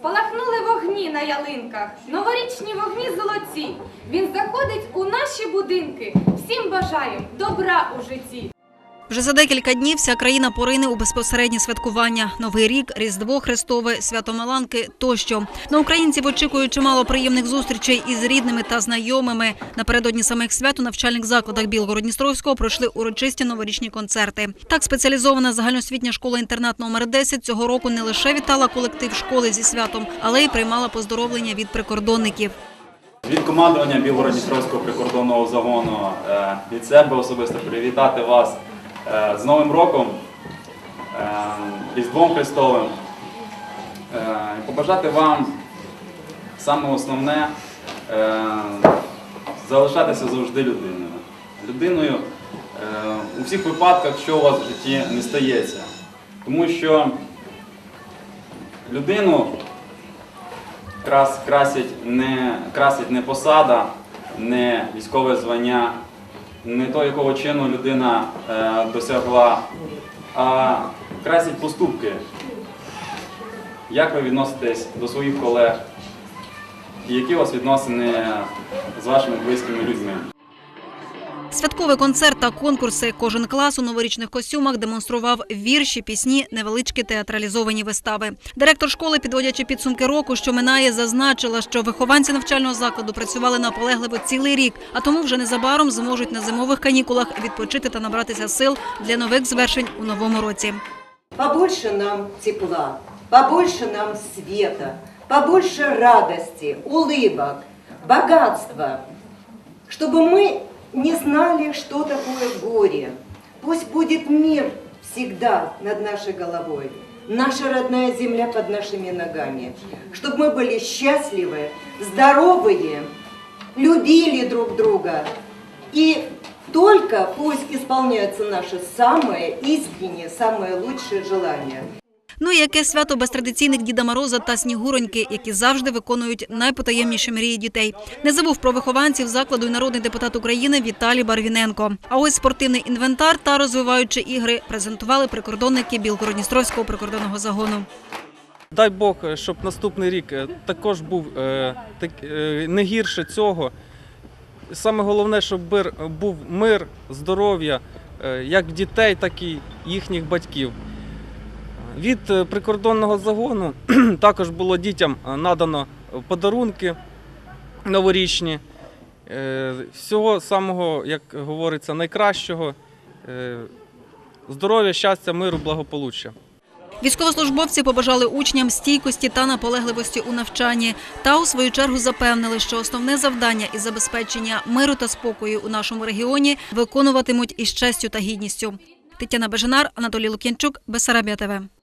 Спалахнули вогні на ялинках, новорічні вогні золоті. Він заходить у наші будинки. Всім бажаєм добра у житті. Вже за декілька днів вся країна порине у безпосередні святкування. Новий рік, Різдво Христове, свято Маланки тощо. На українців очікують чимало приємних зустрічей із рідними та знайомими. Напередодні самих свят у навчальних закладах Білгород-Дністровського пройшли урочисті новорічні концерти. Так, спеціалізована загальноосвітня школа-інтернат номер 10 цього року не лише вітала колектив школи зі святом, але й приймала поздоровлення від прикордонників. Від командування Білгород-Дністровського прикордонного загону е, від себе особисто привітати вас з Новим роком, е, Різдвом Христовим. Е, Побажати вам саме основне е, залишатися завжди людиною. Людиною е, у всіх випадках, що у вас в житті не стається. Тому що людину красить, не, красить не посада, не військове звання, не то, якого чину людина е, досягла, а красять поступки. Як ви відноситесь до своїх колег? Які у вас відносини з вашими близькими людьми? Святковий концерт та конкурси. Кожен клас у новорічних костюмах демонстрував вірші, пісні, невеличкі театралізовані вистави. Директор школи, підводячи підсумки року, що минає, зазначила, що вихованці навчального закладу працювали наполегливо цілий рік, а тому вже незабаром зможуть на зимових канікулах відпочити та набратися сил для нових звершень у новому році. Побольше нам тепла, побольше нам света, побольше радости, улыбок, богатства, чтобы мы не знали, что такое горе. Пусть будет мир всегда над нашей головой, наша родная земля под нашими ногами, чтобы мы были счастливы, здоровые, любили друг друга и только пусть исполняются наши самые искренние, самые лучшие желания. Ну і яке свято без традиційних Діда Мороза та Снігуроньки, які завжди виконують найпотаємніші мрії дітей. Не забув про вихованців закладу і народний депутат України Віталій Барвіненко. А ось спортивний інвентар та розвиваючі ігри презентували прикордонники Білгородністровського прикордонного загону. Дай Бог, е, щоб наступний рік е, також був е, не гірше цього. Саме головне, щоб був мир, здоров'я як дітей, так і їхніх батьків. Від е, прикордонного загону також було дітям е, надано подарунки новорічні. Е, Всього самого, як говориться, найкращого. Е, Здоров'я, щастя, миру, благополуччя. Військовослужбовці побажали учням стійкості та наполегливості у навчанні. Та у свою чергу запевнили, що основне завдання із забезпечення миру та спокою у нашому регіоні виконуватимуть із честю та гідністю. Тетяна Бежанар, Анатолій Лук'янчук, Бесарабія ТВ.